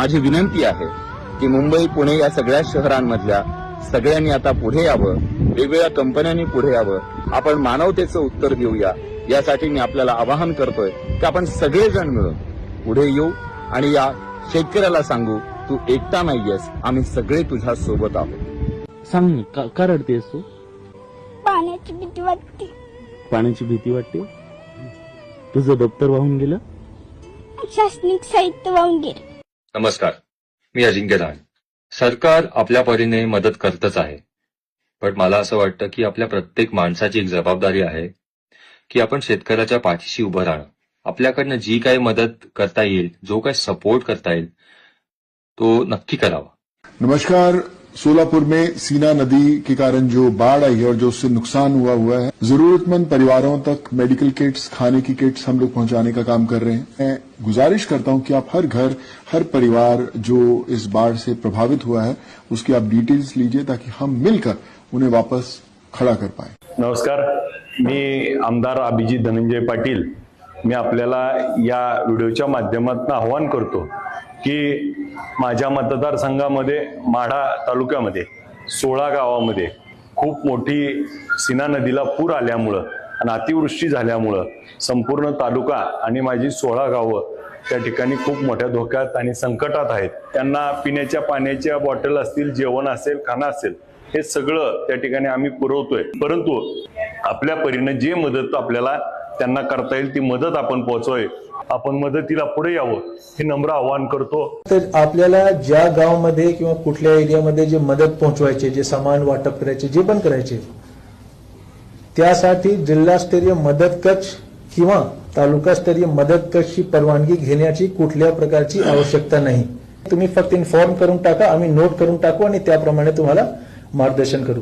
माझी विनंती आहे की मुंबई पुणे या सगळ्या शहरांमधल्या सगळ्यांनी आता पुढे यावं वेगवेगळ्या कंपन्यांनी पुढे यावं. आपण मानवतेचं उत्तर देऊया. यासाठी मी आपल्याला आवाहन करतोय की आपण सगळेजण मिळून पुढे येऊ आणि या शेतकऱ्याला सांगू तू एकटा नाहीयेस. आम्ही सगळे तुझ्या सोबत आहोत. सांग का रडतेस तू? पाण्याची भीती वाटते. पाण्याची भीती वाटते? तुझं दप्तर वाहून गेलं? शासनिक साहित्य वाहून गेले. नमस्कार. मी अजिंक्य दान सरकार आपल्या परीने मदत करतच आहे. पण मला असं वाटतं की आपल्या प्रत्येक माणसाची एक जबाबदारी आहे की आपण शेतकऱ्याच्या पाठीशी उभं राहणं. आपल्याकडनं जी काही मदत करता येईल जो काही सपोर्ट करता येईल तो नक्की करावा. नमस्कार. सोलापुर में सीना नदी के कारण जो बाढ़ आई है और जो उससे नुकसान हुआ हुआ है, जरूरतमंद परिवारों तक मेडिकल किट्स, खाने की किट्स हम लोग पहुँचाने का काम कर रहे हैं। मैं गुजारिश करता हूँ कि आप हर घर, हर परिवार जो इस बाढ़ से प्रभावित हुआ है, उसकी आप डिटेल्स लीजिए ताकि हम मिलकर उन्हें वापस खड़ा कर पाए। नमस्कार, मी आमदार अभिजित धनंजय पाटील. मी आपल्याला या व्हिडिओच्या माध्यमातून आव्हान करतो की माझ्या मतदारसंघामध्ये माढा तालुक्यामध्ये सोळा गावामध्ये खूप मोठी सीना नदीला पूर आल्यामुळं आणि अतिवृष्टी झाल्यामुळं संपूर्ण तालुका आणि माझी सोळा गावं त्या ठिकाणी खूप मोठ्या धोक्यात आणि संकटात आहेत. त्यांना पिण्याच्या पाण्याच्या बॉटल असतील जेवण असेल खाणं असेल हे सगळं त्या ठिकाणी आम्ही पुरवतोय. परंतु आपल्या परीनं जे मदत आपल्याला त्यांना करता येईल ती मदत आपण पोहोचवय. आपण मदतीला पुढे यावं हे नम्र आवाहन करतो. तर आपल्याला ज्या गावामध्ये किंवा कुठल्या एरियामध्ये जे मदत पोहोचवायचे जे सामान वाटप करायचे जे पण करायचे त्यासाठी जिल्हास्तरीय मदत कक्ष किंवा तालुकास्तरीय मदत कक्षची परवानगी घेण्याची कुठल्या प्रकारची आवश्यकता नाही. तुम्ही फक्त इन्फॉर्म करून टाका आम्ही नोट करून टाकू आणि त्याप्रमाणे तुम्हाला मार्गदर्शन करू.